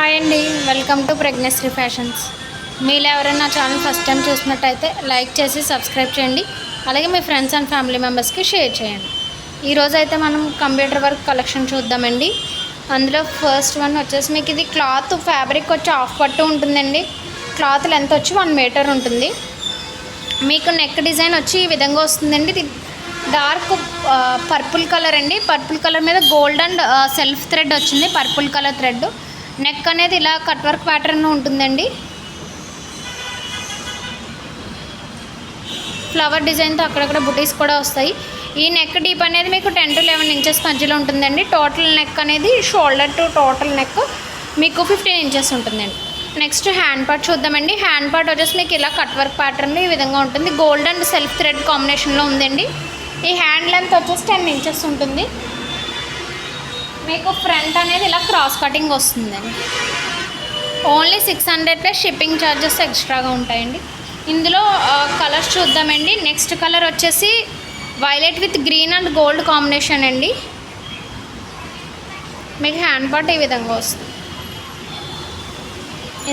Hi అండి. Welcome to pregnancy fashions మీరు ఎవరైనా ఛానల్ ఫస్ట్ టైం చూసినట్టయితే లైక్ చేసి సబ్స్క్రైబ్ చేయండి. అలాగే మీ ఫ్రెండ్స్ అండ్ ఫ్యామిలీ మెంబర్స్కి షేర్ చేయండి. ఈరోజు అయితే మనం కంప్యూటర్ వర్క్ కలెక్షన్ చూద్దామండి. అందులో ఫస్ట్ వన్ వచ్చేసి మీకు ఇది క్లాత్ ఫ్యాబ్రిక్ వచ్చి హాఫ్ పట్టు ఉంటుందండి. క్లాత్ లెంత్ వచ్చి వన్ మీటర్ ఉంటుంది. మీకు నెక్ డిజైన్ వచ్చి ఈ విధంగా వస్తుందండి. ఇది డార్క్ పర్పుల్ కలర్ అండి. పర్పుల్ కలర్ మీద గోల్డ్ అండ్ సెల్ఫ్ థ్రెడ్ వచ్చింది. పర్పుల్ కలర్ థ్రెడ్ నెక్ అనేది ఇలా కట్ వర్క్ ప్యాటర్న్ ఉంటుందండి. ఫ్లవర్ డిజైన్తో అక్కడక్కడ బుటీస్ కూడా వస్తాయి. ఈ నెక్ డీప్ అనేది మీకు టెన్ టు లెవెన్ ఇంచెస్ మధ్యలో ఉంటుందండి. టోటల్ నెక్ అనేది షోల్డర్ టు టోటల్ నెక్ మీకు ఫిఫ్టీన్ ఇంచెస్ ఉంటుందండి. నెక్స్ట్ హ్యాండ్ పార్ట్ చూద్దామండి. హ్యాండ్ పార్ట్ వచ్చేసి మీకు ఇలా కట్ వర్క్ ప్యాటర్న్లో ఈ విధంగా ఉంటుంది. గోల్డ్ అండ్ సెల్ఫ్ థ్రెడ్ కాంబినేషన్లో ఉందండి. ఈ హ్యాండ్ లెంత్ వచ్చేసి టెన్ ఇంచెస్ ఉంటుంది. మీకు ఫ్రంట్ అనేది ఇలా క్రాస్ కటింగ్ వస్తుందండి. Only six hundred plus shipping charges ఎక్స్ట్రాగా ఉంటాయండి. ఇందులో కలర్స్ చూద్దామండి. నెక్స్ట్ కలర్ వచ్చేసి violet with green and gold combination అండి. మీకు హ్యాండ్ పార్ట్ ఈ విధంగా వస్తుంది.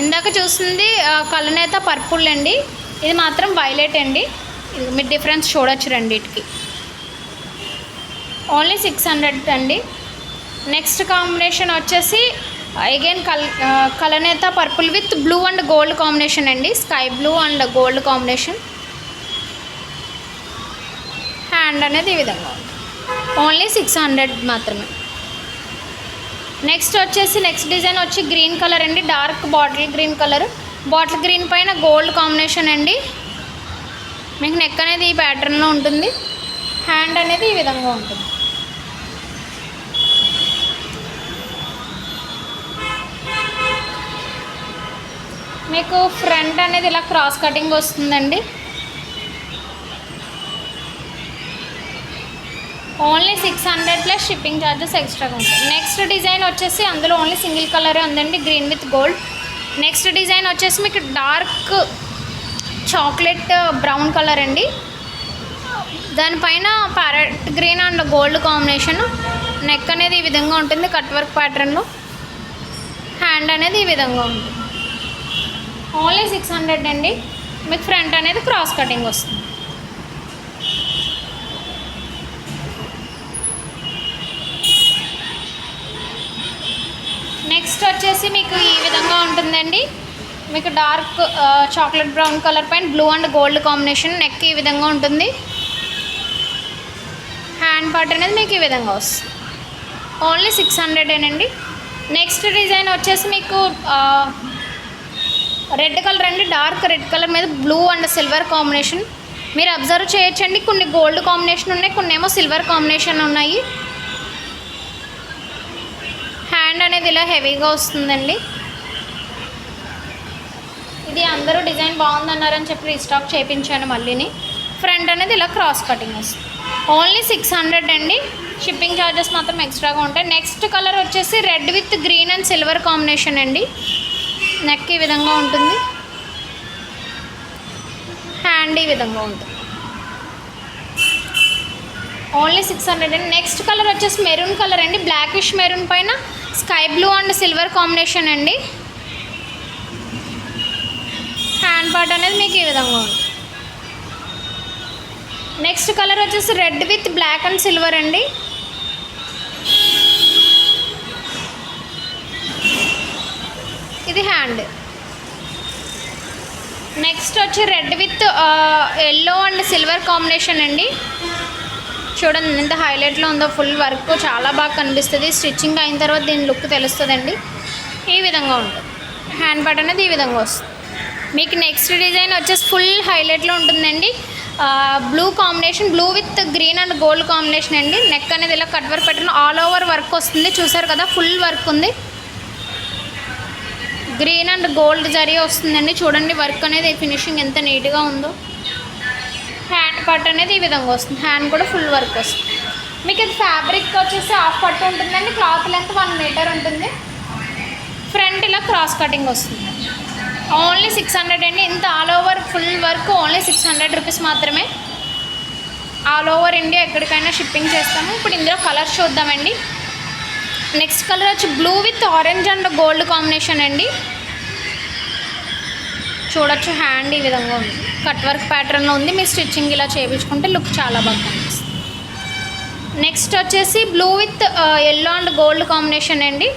ఇందాక చూస్తుంది కలనేత పర్పుల్ అండి. ఇది మాత్రం వైలెట్ అండి. మీరు డిఫరెన్స్ చూడొచ్చు రెండింటికి. ఓన్లీ సిక్స్ హండ్రెడ్ అండి. నెక్స్ట్ కాంబినేషన్ వచ్చేసి అగైన్ కల్ కలనేత purple with blue and gold combination అండి. Sky blue and gold combination. Hand అనేది ఈ విధంగా ఉంది. ఓన్లీ సిక్స్ హండ్రెడ్ మాత్రమే. నెక్స్ట్ వచ్చేసి నెక్స్ట్ డిజైన్ వచ్చి గ్రీన్ కలర్ అండి. Dark bottle green colour. Bottle green పైన గోల్డ్ కాంబినేషన్ అండి. మీకు నెక్ అనేది ఈ ప్యాటర్న్లో ఉంటుంది. హ్యాండ్ అనేది ఈ విధంగా ఉంటుంది. మీకు ఫ్రంట్ అనేది ఇలా క్రాస్ కటింగ్ వస్తుందండి. Only six hundred plus shipping charges ఎక్స్ట్రాగా ఉంటాయి. నెక్స్ట్ డిజైన్ వచ్చేసి అందులో ఓన్లీ సింగిల్ కలరే ఉందండి green with gold. Next design వచ్చేసి మీకు డార్క్ చాక్లెట్ బ్రౌన్ కలర్ అండి. దానిపైన parrot green and gold combination. Neck అనేది ఈ విధంగా ఉంటుంది కట్ వర్క్ ప్యాటర్న్లో. హ్యాండ్ అనేది ఈ విధంగా ఉంటుంది. ఓన్లీ సిక్స్ హండ్రెడ్ అండి. మీకు ఫ్రంట్ అనేది క్రాస్ కటింగ్ వస్తుంది. నెక్స్ట్ వచ్చేసి మీకు ఈ విధంగా ఉంటుందండి. మీకు డార్క్ చాక్లెట్ బ్రౌన్ కలర్ పైన blue and gold combination neck ఈ విధంగా ఉంటుంది. హ్యాండ్ పార్ట్ అనేది మీకు ఈ విధంగా వస్తుంది. ఓన్లీ సిక్స్ హండ్రెడేనండి. నెక్స్ట్ డిజైన్ వచ్చేసి మీకు రెడ్ కలర్ అండి డార్క్ రెడ్ కలర్ మీద బ్లూ అండ్ సిల్వర్ కాంబినేషన్. మీరు అబ్జర్వ్ చేయొచ్చండి కొన్ని గోల్డ్ కాంబినేషన్ ఉన్నాయి కొన్ని ఏమో సిల్వర్ కాంబినేషన్ ఉన్నాయి. హ్యాండ్ అనేది ఇలా హెవీగా వస్తుందండి. ఇది అందరూ డిజైన్ బాగుందన్నారని చెప్పి రీస్టాక్ చేయించాను మళ్ళీని. ఫ్రంట్ అనేది ఇలా క్రాస్ కటింగ్ వస్తుంది. ఓన్లీ సిక్స్ హండ్రెడ్ అండి. షిప్పింగ్ ఛార్జెస్ మాత్రం ఎక్స్ట్రాగా ఉంటాయి. నెక్స్ట్ కలర్ వచ్చేసి red with green and silver combination అండి. నెక్ ఈ విధంగా ఉంటుంది. హ్యాండ్ ఈ విధంగా ఉంటుంది. ఓన్లీ సిక్స్ హండ్రెడ్ అండి. నెక్స్ట్ కలర్ వచ్చేసి మెరూన్ కలర్ అండి. బ్లాకిష్ మెరూన్ పైన sky blue and silver combination అండి. హ్యాండ్ పార్ట్ అనేది మీకు ఈ విధంగా ఉంది. నెక్స్ట్ కలర్ వచ్చేసి red with black and silver అండి. ఇది హ్యాండ్. నెక్స్ట్ వచ్చి red with yellow and silver combination అండి. చూడండి ఎంత హైలైట్లో ఉందో ఫుల్ వర్క్ చాలా బాగా కనిపిస్తుంది. స్టిచ్చింగ్ అయిన తర్వాత దీని లుక్ తెలుస్తుందండి. ఈ విధంగా ఉంటుంది. హ్యాండ్ పార్ట్ అనేది ఈ విధంగా వస్తుంది. మీకు నెక్స్ట్ డిజైన్ వచ్చేసి ఫుల్ హైలైట్లో ఉంటుందండి. Blue combination blue with green and gold combination అండి. నెక్ అనేది ఇలా కట్ వర్క్ పెట్టిన ఆల్ ఓవర్ వర్క్ వస్తుంది. చూసారు కదా ఫుల్ వర్క్ ఉంది. గ్రీన్ అండ్ గోల్డ్ జరీ వస్తుందండి. చూడండి వర్క్ అనేది ఫినిషింగ్ ఎంత నీట్గా ఉందో. హ్యాండ్ పార్ట్ అనేది ఈ విధంగా వస్తుంది. హ్యాండ్ కూడా ఫుల్ వర్క్ వస్తుంది. మీకు ఇది ఫ్యాబ్రిక్ వచ్చేసి హాఫ్ పట్టు ఉంటుందండి. క్లాత్ లెంత్ వన్ మీటర్ ఉంటుంది. ఫ్రంట్ ఇలా క్రాస్ కటింగ్ వస్తుంది. ఓన్లీ సిక్స్ హండ్రెడ్ అండి. ఇంత all over full work only six hundred rupees మాత్రమే. ఆల్ ఓవర్ ఇండియా ఎక్కడికైనా షిప్పింగ్ చేస్తాము. ఇప్పుడు ఇందులో కలర్స్ చూద్దామండి. నెక్స్ట్ కలర్ వచ్చి blue with orange and gold combination అండి. చూడొచ్చు హ్యాండ్ ఈ విధంగా ఉంది. కట్ వర్క్ ప్యాటర్న్లో ఉంది. మీరు స్టిచ్చింగ్ ఇలా చేయించుకుంటే లుక్ చాలా బాగా కనిపిస్తుంది. నెక్స్ట్ వచ్చేసి blue with yellow and gold combination అండి.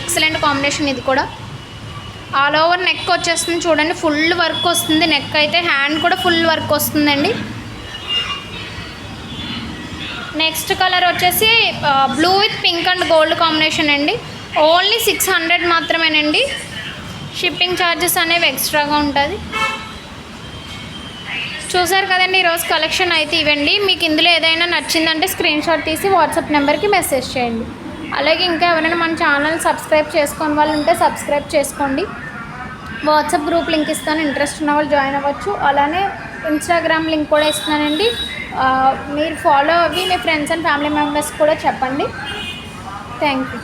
ఎక్సలెంట్ కాంబినేషన్ ఇది కూడా. ఆల్ ఓవర్ నెక్ వచ్చేస్తుంది చూడండి. ఫుల్ వర్క్ వస్తుంది. నెక్ అయితే హ్యాండ్ కూడా ఫుల్ వర్క్ వస్తుందండి. నెక్స్ట్ కలర్ వచ్చేసి blue with pink and gold combination అండి. ఓన్లీ సిక్స్ హండ్రెడ్ మాత్రమేనండి. షిప్పింగ్ ఛార్జెస్ అనేవి ఎక్స్ట్రాగా ఉంటుంది. చూసారు కదండి ఈరోజు కలెక్షన్ అయితే ఇవ్వండి మీకు ఇందులో ఏదైనా నచ్చిందంటే స్క్రీన్ షాట్ తీసి వాట్సాప్ నెంబర్కి మెసేజ్ చేయండి. అలాగే ఇంకా ఎవరైనా మన ఛానల్ సబ్స్క్రైబ్ చేసుకొని వాళ్ళు ఉంటే సబ్స్క్రైబ్ చేసుకోండి. వాట్సాప్ గ్రూప్ లింక్ ఇస్తాను. ఇంట్రెస్ట్ ఉన్న వాళ్ళు జాయిన్ అవ్వచ్చు. అలానే ఇన్స్టాగ్రామ్ లింక్ కూడా ఇస్తున్నానండి. మీరు ఫాలో అవి మీ ఫ్రెండ్స్ అండ్ ఫ్యామిలీ మెంబర్స్ కూడా చెప్పండి. Thank you